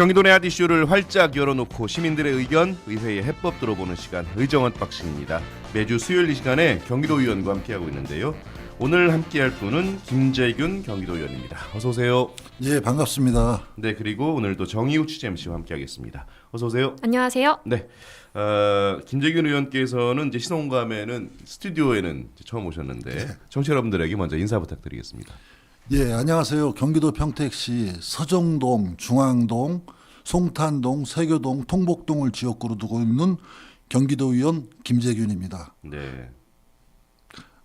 경기도 내 핫이슈를 활짝 열어놓고 시민들의 의견, 의회의 해법 들어보는 시간 의정원 박싱입니다. 매주 수요일 이 시간에 경기도 의원과 함께하고 있는데요. 오늘 함께할 분은 김재균 경기도 의원입니다. 어서 오세요. 예, 반갑습니다. 네, 그리고 오늘도 정의우 취재 MC와 함께하겠습니다. 어서 오세요. 안녕하세요. 네, 어, 김재균 의원께서는 이제 신혼감에는 스튜디오에는 이제 처음 오셨는데 청취자 여러분들에게 먼저 인사 부탁드리겠습니다. 예, 안녕하세요. 경기도 평택시 서정동, 중앙동, 송탄동, 세교동, 통복동을 지역구로 두고 있는 경기도 의원 김재균입니다. 네,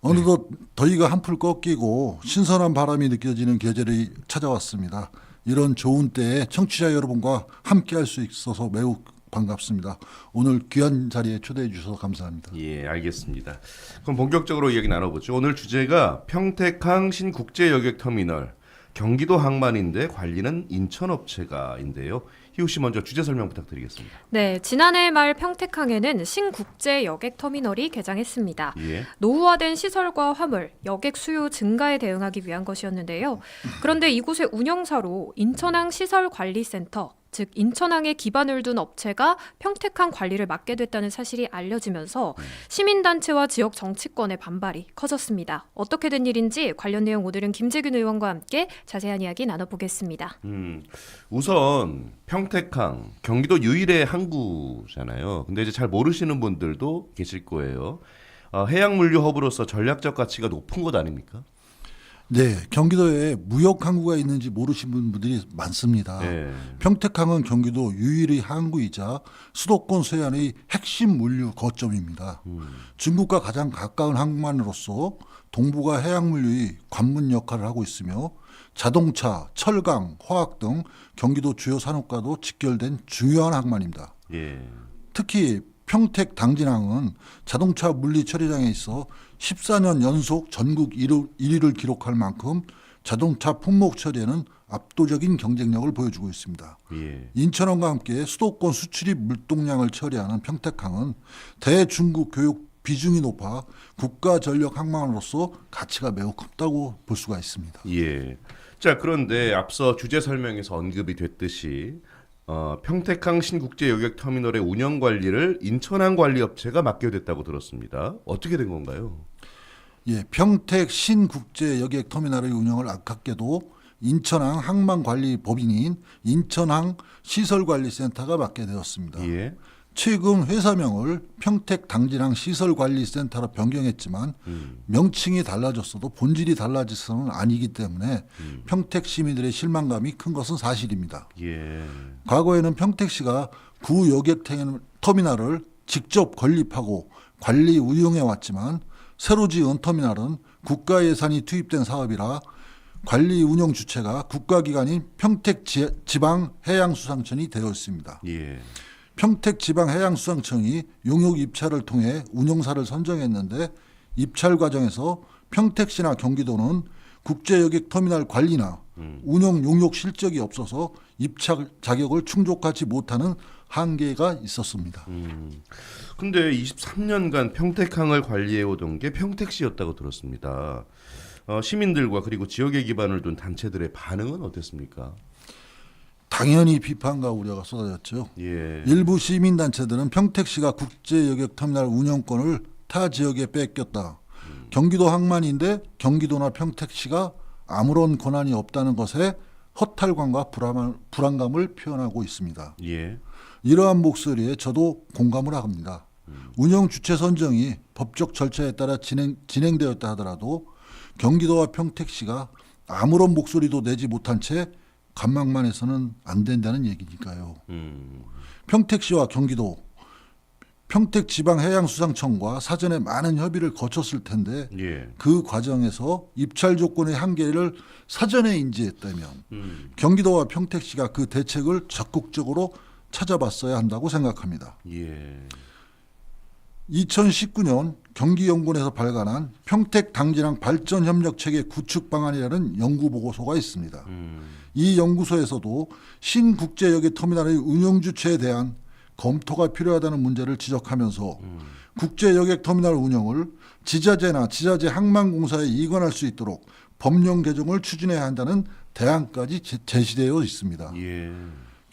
어느덧 더위가 한풀 꺾이고 신선한 바람이 느껴지는 계절이 찾아왔습니다. 이런 좋은 때에 청취자 여러분과 함께 할 수 있어서 매우 반갑습니다. 오늘 귀한 자리에 초대해 주셔서 감사합니다. 예, 알겠습니다. 그럼 본격적으로 이야기 나눠보죠. 오늘 주제가 평택항 신국제여객터미널 경기도 항만인데 관리는 인천 업체가인데요. 희우 씨 먼저 주제 설명 부탁드리겠습니다. 네, 지난해 말 평택항에는 신국제 여객 터미널이 개장했습니다. 예, 노후화된 시설과 화물, 여객 수요 증가에 대응하기 위한 것이었는데요. 그런데 이곳의 운영사로 인천항 시설관리센터, 즉 인천항에 기반을 둔 업체가 평택항 관리를 맡게 됐다는 사실이 알려지면서 시민단체와 지역 정치권의 반발이 커졌습니다. 어떻게 된 일인지 관련 내용 오늘은 김재균 의원과 함께 자세한 이야기 나눠보겠습니다. 음, 우선 평택항 경기도 유일의 항구잖아요. 근데 이제 잘 모르시는 분들도 계실 거예요. 어, 해양 물류 허브로서 전략적 가치가 높은 것 아닙니까? 네, 경기도에 무역 항구가 있는지 모르시는 분들이 많습니다. 네. 평택항은 경기도 유일의 항구이자 수도권 서해안의 핵심 물류 거점입니다. 중국과 가장 가까운 항만으로서 동북아 해양 물류의 관문 역할을 하고 있으며 자동차, 철강, 화학 등 경기도 주요 산업과도 직결된 중요한 항만입니다. 예. 특히 평택 당진항은 자동차 물리 처리장에 있어 14년 연속 전국 1위를 기록할 만큼 자동차 품목 처리에는 압도적인 경쟁력을 보여주고 있습니다. 예. 인천항과 함께 수도권 수출입 물동량을 처리하는 평택항은 대중국 교육 비중이 높아 국가 전력 항만으로서 가치가 매우 크다고 볼 수가 있습니다. 예. 자, 그런데 앞서 주제 설명에서 언급이 됐듯이 어, 평택항 신국제 여객 터미널의 운영 관리를 인천항 관리업체가 맡게 됐다고 들었습니다. 어떻게 된 건가요? 예, 평택 신국제 여객 터미널의 운영을 아깝게도 인천항 항만관리법인인 인천항 시설관리센터가 맡게 되었습니다. 예. 최근 회사명을 평택 당진항 시설관리센터로 변경했지만 음. 명칭이 달라졌어도 본질이 달라져서는 아니기 때문에 음. 평택 시민들의 실망감이 큰 것은 사실입니다. 예. 과거에는 평택시가 구 여객 터미널을 직접 건립하고 관리 운영해 왔지만 새로 지은 터미널은 국가 예산이 투입된 사업이라 관리 운영 주체가 국가기관인 평택 지방 해양수산청이 되어 있습니다. 예. 평택 지방 해양수산청이 용역 입찰을 통해 운영사를 선정했는데 입찰 과정에서 평택시나 경기도는 국제여객 터미널 관리나 운영 용역 실적이 없어서 입찰 자격을 충족하지 못하는 한계가 있었습니다. 음. 근데 23년간 평택항을 관리해 오던 게 평택시였다고 들었습니다. 어, 시민들과 그리고 지역에 기반을 둔 단체들의 반응은 어땠습니까? 당연히 비판과 우려가 쏟아졌죠. 예. 일부 시민 단체들은 평택시가 국제 여객 터미널 운영권을 타 지역에 뺏겼다. 경기도 항만인데 경기도나 평택시가 아무런 권한이 없다는 것에 허탈감과 불안감을 표현하고 있습니다. 예. 이러한 목소리에 저도 공감을 합니다. 운영 주체 선정이 법적 절차에 따라 진행, 진행되었다 하더라도 경기도와 평택시가 아무런 목소리도 내지 못한 채 관망만 해서는 안 된다는 얘기니까요. 음. 평택시와 경기도 평택지방해양수산청과 사전에 많은 협의를 거쳤을 텐데 예. 그 과정에서 입찰 조건의 한계를 사전에 인지했다면 음. 경기도와 평택시가 그 대책을 적극적으로 찾아봤어야 한다고 생각합니다. 예. 2019년 경기연구원에서 발간한 평택 당진항 발전 협력 체계 구축 방안이라는 연구 보고서가 있습니다. 음. 이 연구소에서도 신국제여객 터미널의 운영 주체에 대한 검토가 필요하다는 문제를 지적하면서 국제 여객 터미널 운영을 지자체나 지자체 항만공사에 이관할 수 있도록 법령 개정을 추진해야 한다는 대안까지 제- 제시되어 있습니다. 예.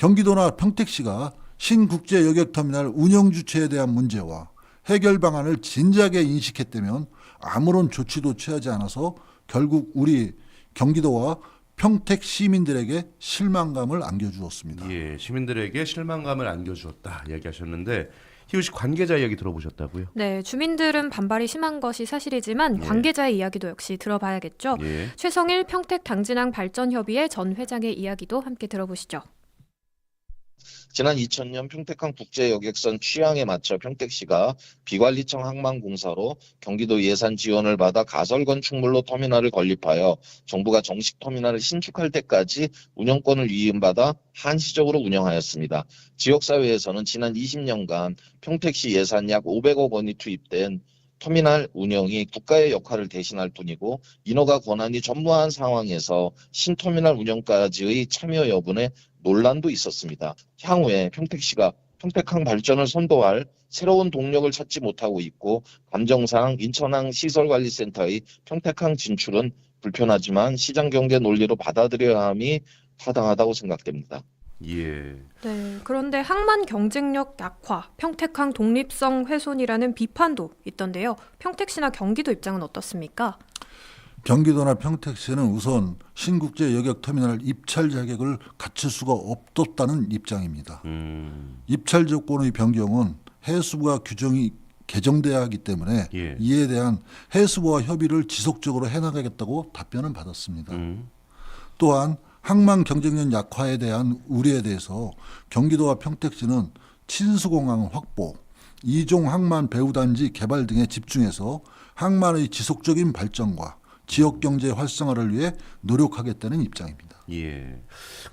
경기도나 평택시가 신국제 여객터미널 운영 주체에 대한 문제와 해결 방안을 진작에 인식했다면 아무런 조치도 취하지 않아서 결국 우리 경기도와 평택 시민들에게 실망감을 안겨주었습니다. 예, 시민들에게 실망감을 안겨주었다 이야기하셨는데 희우 씨 관계자 이야기 들어보셨다고요? 네, 주민들은 반발이 심한 것이 사실이지만 예. 관계자의 이야기도 역시 들어봐야겠죠. 예. 최성일 평택 당진항 발전협의회 전 회장의 이야기도 함께 들어보시죠. 지난 2000년 평택항 국제여객선 취항에 맞춰 평택시가 비관리청 항만공사로 경기도 예산 지원을 받아 가설 건축물로 터미널을 건립하여 정부가 정식 터미널을 신축할 때까지 운영권을 위임받아 한시적으로 운영하였습니다. 지역사회에서는 지난 20년간 평택시 예산 약 500억 원이 투입된 터미널 운영이 국가의 역할을 대신할 뿐이고 인허가 권한이 전무한 상황에서 신터미널 운영까지의 참여 여부에 논란도 있었습니다. 향후에 평택시가 평택항 발전을 선도할 새로운 동력을 찾지 못하고 있고 감정상 인천항 시설관리센터의 평택항 진출은 불편하지만 시장 경제 논리로 받아들여야 함이 타당하다고 생각됩니다. 예. 네, 그런데 항만 경쟁력 약화, 평택항 독립성 훼손이라는 비판도 있던데요. 평택시나 경기도 입장은 어떻습니까? 경기도나 평택시는 우선 신국제 여객 터미널 입찰 자격을 갖출 수가 없었다는 입장입니다. 음. 입찰 조건의 변경은 해수부가 규정이 개정돼야 하기 때문에 예. 이에 대한 해수부와 협의를 지속적으로 해나가겠다고 답변을 받았습니다. 음. 또한 항만 경쟁력 약화에 대한 우려에 대해서 경기도와 평택시는 친수공항 확보, 이종 항만 배후단지 개발 등에 집중해서 항만의 지속적인 발전과 지역 경제 활성화를 위해 노력하겠다는 입장입니다. 예.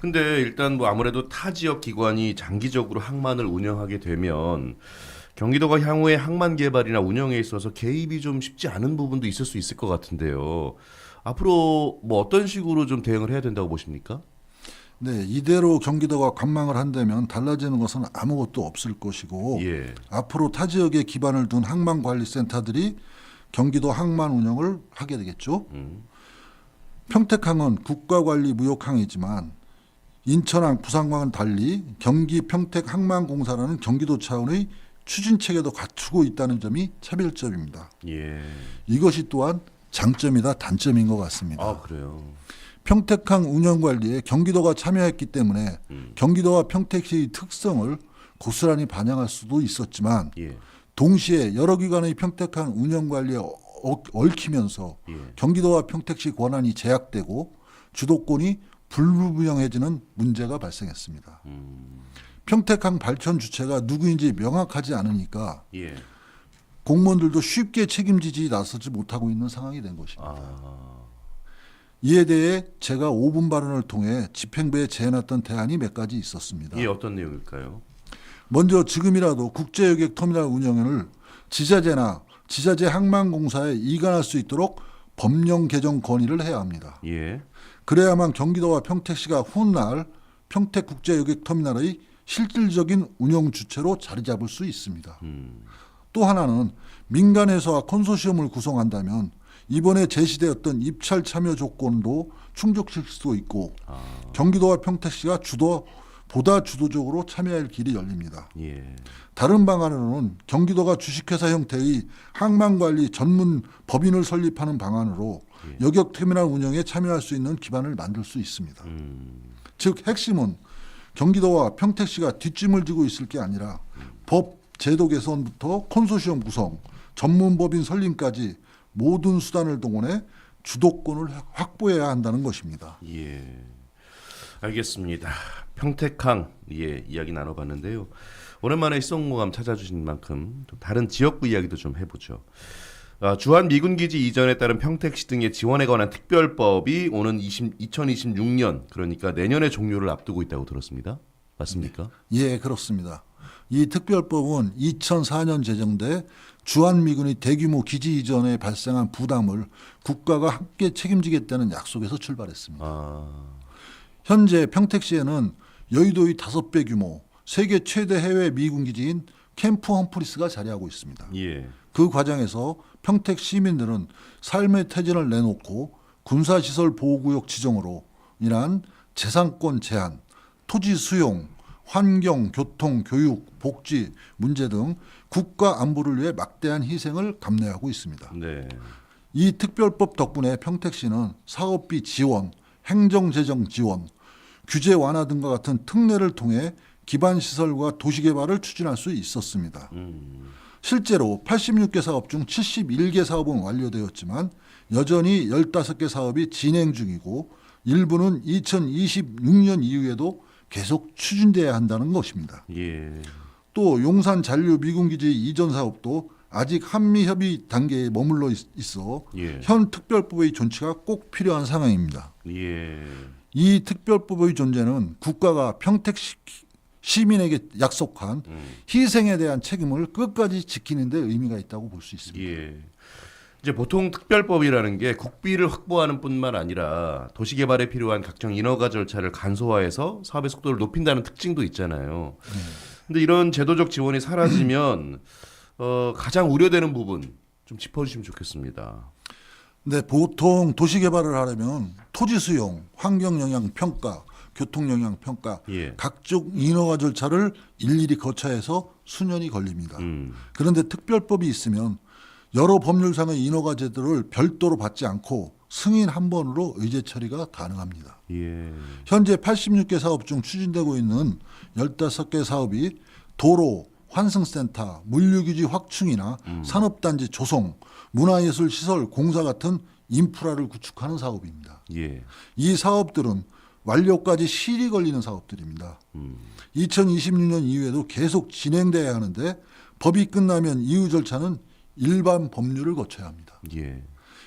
근데 일단 뭐 아무래도 타 지역 기관이 장기적으로 항만을 운영하게 되면 경기도가 향후에 항만 개발이나 운영에 있어서 개입이 좀 쉽지 않은 부분도 있을 수 있을 것 같은데요. 앞으로 뭐 어떤 식으로 좀 대응을 해야 된다고 보십니까? 네, 이대로 경기도가 관망을 한다면 달라지는 것은 아무것도 없을 것이고 예. 앞으로 타 지역에 기반을 둔 항만 관리 센터들이 경기도 항만 운영을 하게 되겠죠. 음. 평택항은 국가 관리 무역항이지만 인천항, 부산항과는 달리 경기 평택 항만공사라는 경기도 차원의 추진 체계도 갖추고 있다는 점이 차별점입니다. 예. 이것이 또한 장점이다 단점인 것 같습니다. 아, 그래요. 평택항 운영 관리에 경기도가 참여했기 때문에 음. 경기도와 평택시의 특성을 고스란히 반영할 수도 있었지만 예. 동시에 여러 기관의 평택항 운영 관리에 어- 얽히면서 예. 경기도와 평택시 권한이 제약되고 주도권이 불분명해지는 문제가 발생했습니다. 음. 평택항 발전 주체가 누구인지 명확하지 않으니까 예. 공무원들도 쉽게 책임지지 나서지 못하고 있는 상황이 된 것입니다. 아. 이에 대해 제가 5분 발언을 통해 집행부에 제안했던 대안이 몇 가지 있었습니다. 이게 어떤 내용일까요? 먼저 지금이라도 국제여객 터미널 운영을 지자체나 지자체 항만공사에 이관할 수 있도록 법령 개정 건의를 해야 합니다. 예. 그래야만 경기도와 평택시가 훗날 평택 국제여객 터미널의 실질적인 운영 주체로 자리 잡을 수 있습니다. 음. 또 하나는 민간에서와 컨소시엄을 구성한다면 이번에 제시되었던 입찰 참여 조건도 충족시킬 수 있고 아. 경기도와 평택시가 주도 보다 주도적으로 참여할 길이 열립니다. 예. 다른 방안으로는 경기도가 주식회사 형태의 항만관리 전문 법인을 설립하는 방안으로 여객터미널 운영에 참여할 수 있는 기반을 만들 수 있습니다. 음. 즉 핵심은 경기도와 평택시가 뒷짐을 지고 있을 게 아니라 법 제도 개선부터 콘소시엄 구성, 전문 법인 설립까지 모든 수단을 동원해 주도권을 확보해야 한다는 것입니다. 예. 알겠습니다. 평택항 예 이야기 나눠봤는데요. 오랜만에 시성모감 찾아주신 만큼 또 다른 지역구 이야기도 좀 해보죠. 아, 주한 미군 기지 이전에 따른 평택시 등의 지원에 관한 특별법이 오는 20, 2026년 그러니까 내년에 종료를 앞두고 있다고 들었습니다. 맞습니까? 예, 그렇습니다. 이 특별법은 2004년 제정돼 주한미군의 대규모 기지 이전에 발생한 부담을 국가가 함께 책임지겠다는 약속에서 출발했습니다. 아, 현재 평택시에는 여의도의 다섯 배 규모 세계 최대 해외 미군 기지인 캠프 험프리스가 자리하고 있습니다. 예. 그 과정에서 평택 시민들은 삶의 태진을 내놓고 군사시설 보호구역 지정으로 인한 재산권 제한, 토지 수용, 환경, 교통, 교육, 복지 문제 등 국가 안보를 위해 막대한 희생을 감내하고 있습니다. 네. 이 특별법 덕분에 평택시는 사업비 지원, 행정재정 지원, 규제 완화 등과 같은 특례를 통해 기반 시설과 도시 개발을 추진할 수 있었습니다. 실제로 86개 사업 중 71개 사업은 완료되었지만 여전히 15개 사업이 진행 중이고 일부는 2026년 이후에도 계속 추진돼야 한다는 것입니다. 예. 또 용산 잔류 미군기지 이전 사업도 아직 한미 협의 단계에 머물러 있- 있어 예. 현 특별법의 존치가 꼭 필요한 상황입니다. 예. 이 특별법의 존재는 국가가 평택 시, 시민에게 약속한 음. 희생에 대한 책임을 끝까지 지키는 데 의미가 있다고 볼 수 있습니다. 예. 이제 보통 특별법이라는 게 국비를 확보하는 뿐만 아니라 도시 개발에 필요한 각종 인허가 절차를 간소화해서 사업의 속도를 높인다는 특징도 있잖아요. 근데 이런 제도적 지원이 사라지면 어, 가장 우려되는 부분 좀 짚어주시면 좋겠습니다. 네, 보통 도시 개발을 하려면 토지 수용, 환경 영향 평가, 교통 영향 평가, 예. 각종 인허가 절차를 일일이 거쳐해서 수년이 걸립니다. 음. 그런데 특별법이 있으면 여러 법률상의 인허가 제도를 별도로 받지 않고 승인 한 번으로 의제 처리가 가능합니다. 예. 현재 86개 사업 중 추진되고 있는 15개 사업이 도로, 환승센터, 물류기지 확충이나 산업단지 조성, 문화예술 시설 공사 같은 인프라를 구축하는 사업입니다. 예. 이 사업들은 완료까지 실이 걸리는 사업들입니다. 음. 2026년 이후에도 계속 진행돼야 하는데 법이 끝나면 이후 절차는 일반 법률을 거쳐야 합니다. 예.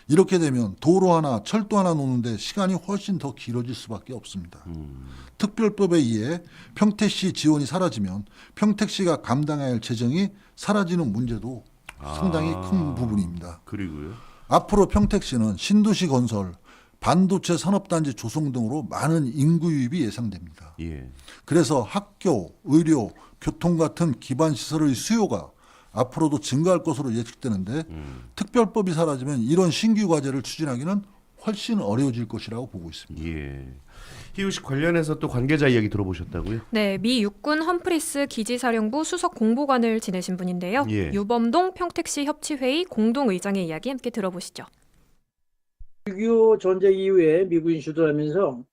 이렇게 되면 도로 하나, 철도 하나 놓는데 시간이 훨씬 더 길어질 수밖에 없습니다. 음. 특별법에 의해 평택시 지원이 사라지면 평택시가 감당해야 할 재정이 사라지는 문제도 상당히 아. 큰 부분입니다. 그리고요. 앞으로 평택시는 신도시 건설, 반도체 산업단지 조성 등으로 많은 인구 유입이 예상됩니다. 예. 그래서 학교, 의료, 교통 같은 기반 시설의 수요가 앞으로도 증가할 것으로 예측되는데 음. 특별법이 사라지면 이런 신규 과제를 추진하기는 훨씬 어려워질 것이라고 보고 있습니다. 예. 희우 씨 관련해서 또 관계자 이야기 들어보셨다고요? 네, 미 육군 험프리스 기지사령부 수석 공보관을 지내신 분인데요. 예. 유범동 평택시 협치회의 공동의장의 이야기 함께 들어보시죠. 6.25 전쟁 이후에 미군이 주도하면서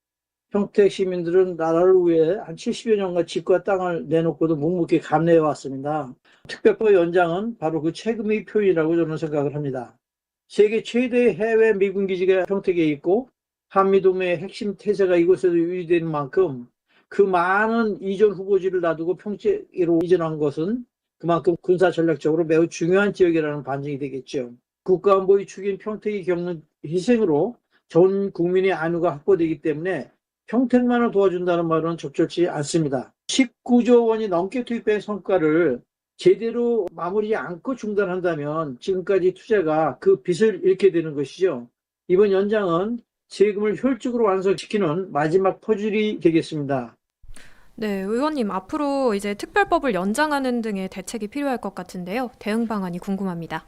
평택 시민들은 나라를 위해 한 70여 년간 집과 땅을 내놓고도 묵묵히 감내해 왔습니다. 특별법 연장은 바로 그 책임의 표현이라고 저는 생각을 합니다. 세계 최대의 해외 미군 기지가 평택에 있고 한미 동맹의 핵심 태세가 이곳에도 유지되는 만큼 그 많은 이전 후보지를 놔두고 평택으로 이전한 것은 그만큼 군사 전략적으로 매우 중요한 지역이라는 반증이 되겠죠. 국가안보의 축인 평택이 겪는 희생으로 전 국민의 안위가 확보되기 때문에 평택만을 도와준다는 말은 적절치 않습니다. 19조 원이 넘게 투입된 성과를 제대로 마무리 않고 중단한다면 지금까지 투자가 그 빚을 잃게 되는 것이죠. 이번 연장은 세금을 효율적으로 완성시키는 마지막 퍼즐이 되겠습니다. 네, 의원님 앞으로 이제 특별법을 연장하는 등의 대책이 필요할 것 같은데요. 대응 방안이 궁금합니다.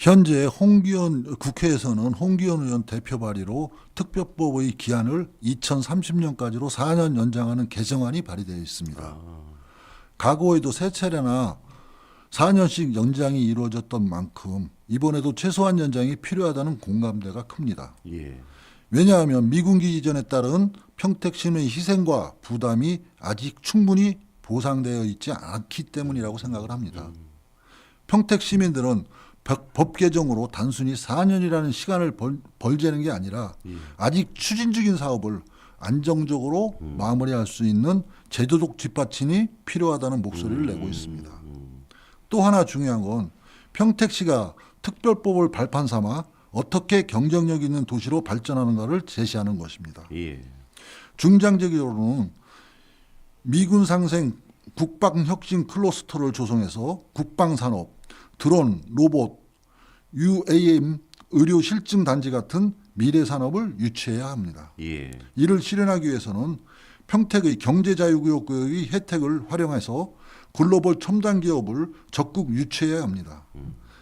현재 홍기현 국회에서는 홍기현 의원 대표 발의로 특별법의 기한을 2030년까지로 4년 연장하는 개정안이 발의되어 있습니다. 과거에도 세 차례나 4년씩 연장이 이루어졌던 만큼 이번에도 최소한 연장이 필요하다는 공감대가 큽니다. 예. 왜냐하면 미군기 이전에 따른 평택 시민의 희생과 부담이 아직 충분히 보상되어 있지 않기 때문이라고 생각을 합니다. 평택 시민들은 법- 법 개정으로 단순히 4년이라는 시간을 벌, 벌재는 게 아니라 아직 추진 중인 사업을 안정적으로 마무리할 수 있는 제도적 뒷받침이 필요하다는 목소리를 내고 있습니다. 또 하나 중요한 건 평택시가 특별법을 발판 삼아 어떻게 경쟁력 있는 도시로 발전하는가를 제시하는 것입니다. 예. 중장기적으로는 미군 상생 국방 혁신 클러스터를 조성해서 국방 산업, 드론, 로봇, UAM, 의료 실증 단지 같은 미래 산업을 유치해야 합니다. 예. 이를 실현하기 위해서는 평택의 경제자유구역의 혜택을 활용해서 글로벌 첨단 기업을 적극 유치해야 합니다.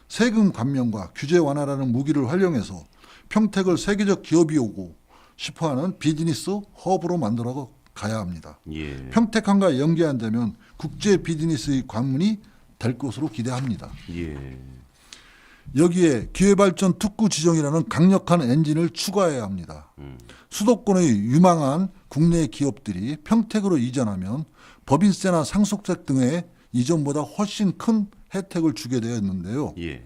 세금 감면과 규제 완화라는 무기를 활용해서 평택을 세계적 기업이 오고 싶어하는 비즈니스 허브로 만들어 가야 합니다. 예. 평택항과 연계 안 되면 국제 비즈니스의 관문이 될 것으로 기대합니다. 예. 여기에 기회발전 특구 지정이라는 강력한 엔진을 추가해야 합니다. 수도권의 유망한 국내 기업들이 평택으로 이전하면 법인세나 상속세 등의 이전보다 훨씬 큰 혜택을 주게 되었는데요. 예.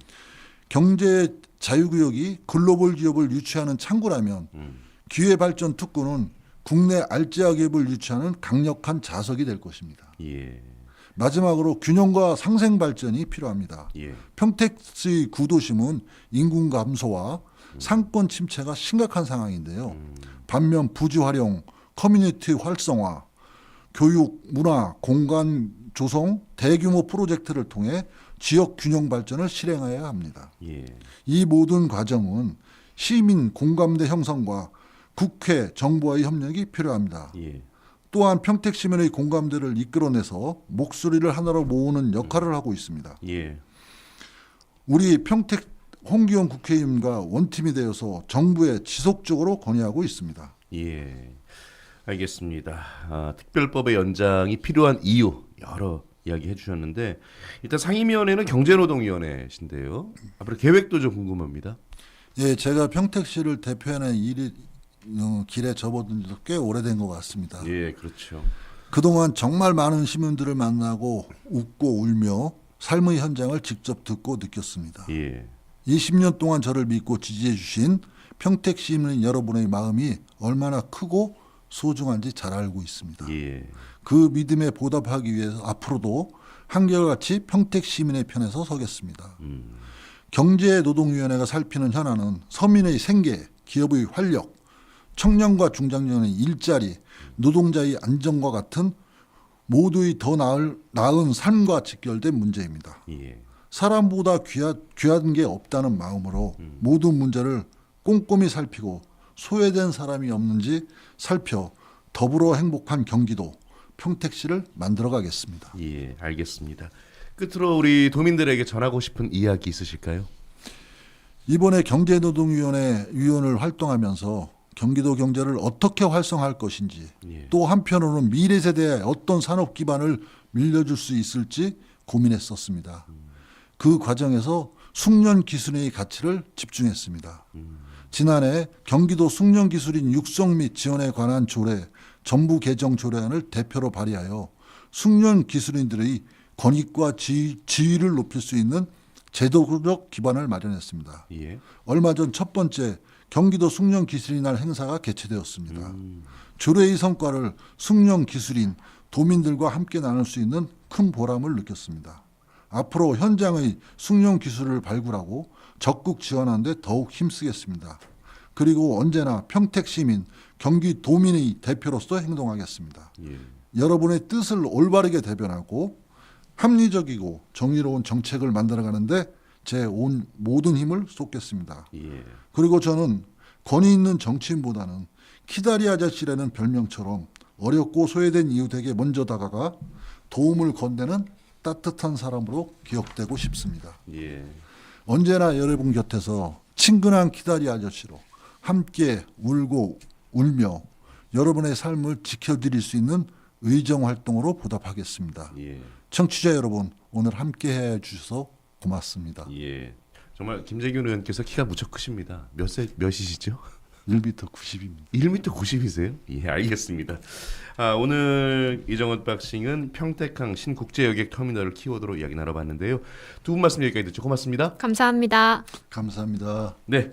경제 자유구역이 글로벌 기업을 유치하는 창구라면 기회발전 특구는 국내 알짜 기업을 유치하는 강력한 자석이 될 것입니다. 예. 마지막으로 균형과 상생 발전이 필요합니다. 예. 평택시 구도심은 인구 감소와 상권 침체가 심각한 상황인데요. 반면 부지 활용, 커뮤니티 활성화, 교육, 문화, 공간 조성, 대규모 프로젝트를 통해 지역 균형 발전을 실행해야 합니다. 예. 이 모든 과정은 시민 공감대 형성과 국회, 정부와의 협력이 필요합니다. 예. 또한 평택 시민의 공감대를 이끌어내서 목소리를 하나로 모으는 역할을 하고 있습니다. 예. 우리 평택 홍기영 국회의원과 원팀이 되어서 정부에 지속적으로 건의하고 있습니다. 예. 알겠습니다. 아, 특별법의 연장이 필요한 이유 여러 이야기 해주셨는데 일단 상임위원회는 경제노동위원회신데요. 앞으로 계획도 좀 궁금합니다. 예, 제가 평택시를 대표하는 일이 어, 길에 접어든 지도 꽤 오래된 것 같습니다. 예, 그렇죠. 그동안 정말 많은 시민들을 만나고 웃고 울며 삶의 현장을 직접 듣고 느꼈습니다. 예. 20년 동안 저를 믿고 지지해 주신 평택 시민 여러분의 마음이 얼마나 크고 소중한지 잘 알고 있습니다. 예. 그 믿음에 보답하기 위해서 앞으로도 한결같이 평택 시민의 편에서 서겠습니다. 경제노동위원회가 살피는 현안은 서민의 생계, 기업의 활력, 청년과 중장년의 일자리, 노동자의 안정과 같은 모두의 더 나을, 나은 삶과 직결된 문제입니다. 예. 사람보다 귀하, 귀한 게 없다는 마음으로 모든 문제를 꼼꼼히 살피고 소외된 사람이 없는지 살펴 더불어 행복한 경기도 평택시를 만들어 가겠습니다. 예, 알겠습니다. 끝으로 우리 도민들에게 전하고 싶은 이야기 있으실까요? 이번에 경제노동위원회 위원을 활동하면서 경기도 경제를 어떻게 활성화할 것인지 예. 또 한편으로는 미래 세대에 어떤 산업 기반을 밀려줄 수 있을지 고민했었습니다. 그 과정에서 숙련 기술의 가치를 집중했습니다. 지난해 경기도 숙련 기술인 육성 및 지원에 관한 조례 전부 개정 조례안을 대표로 발의하여 숙련 기술인들의 권익과 지위, 지위를 높일 수 있는 제도적 기반을 마련했습니다. 예. 얼마 전 첫 번째 경기도 숙련 기술인 날 행사가 개최되었습니다. 조례의 성과를 숙련 기술인 도민들과 함께 나눌 수 있는 큰 보람을 느꼈습니다. 앞으로 현장의 숙련 기술을 발굴하고 적극 지원하는 데 더욱 힘쓰겠습니다. 그리고 언제나 평택 시민, 경기 도민의 대표로서 행동하겠습니다. 예. 여러분의 뜻을 올바르게 대변하고 합리적이고 정의로운 정책을 만들어가는데 제 온 모든 힘을 쏟겠습니다. 예. 그리고 저는 권위 있는 정치인보다는 키다리 아저씨라는 별명처럼 어렵고 소외된 이웃에게 먼저 다가가 도움을 건네는 따뜻한 사람으로 기억되고 싶습니다. 예. 언제나 여러분 곁에서 친근한 키다리 아저씨로 함께 울고 울며 여러분의 삶을 지켜드릴 수 있는 의정 활동으로 보답하겠습니다. 예. 청취자 여러분, 오늘 함께 해 주셔서 고맙습니다. 예. 정말 김재균 의원께서 키가 무척 크십니다. 몇 세 몇이시죠? 1m 90입니다. 1m 90이세요? 예, 알겠습니다. 아, 오늘 이정원 박싱은 평택항 신국제여객 터미널을 키워드로 이야기 나눠봤는데요. 두 분 말씀 여기까지 듣죠. 고맙습니다. 감사합니다. 감사합니다. 네.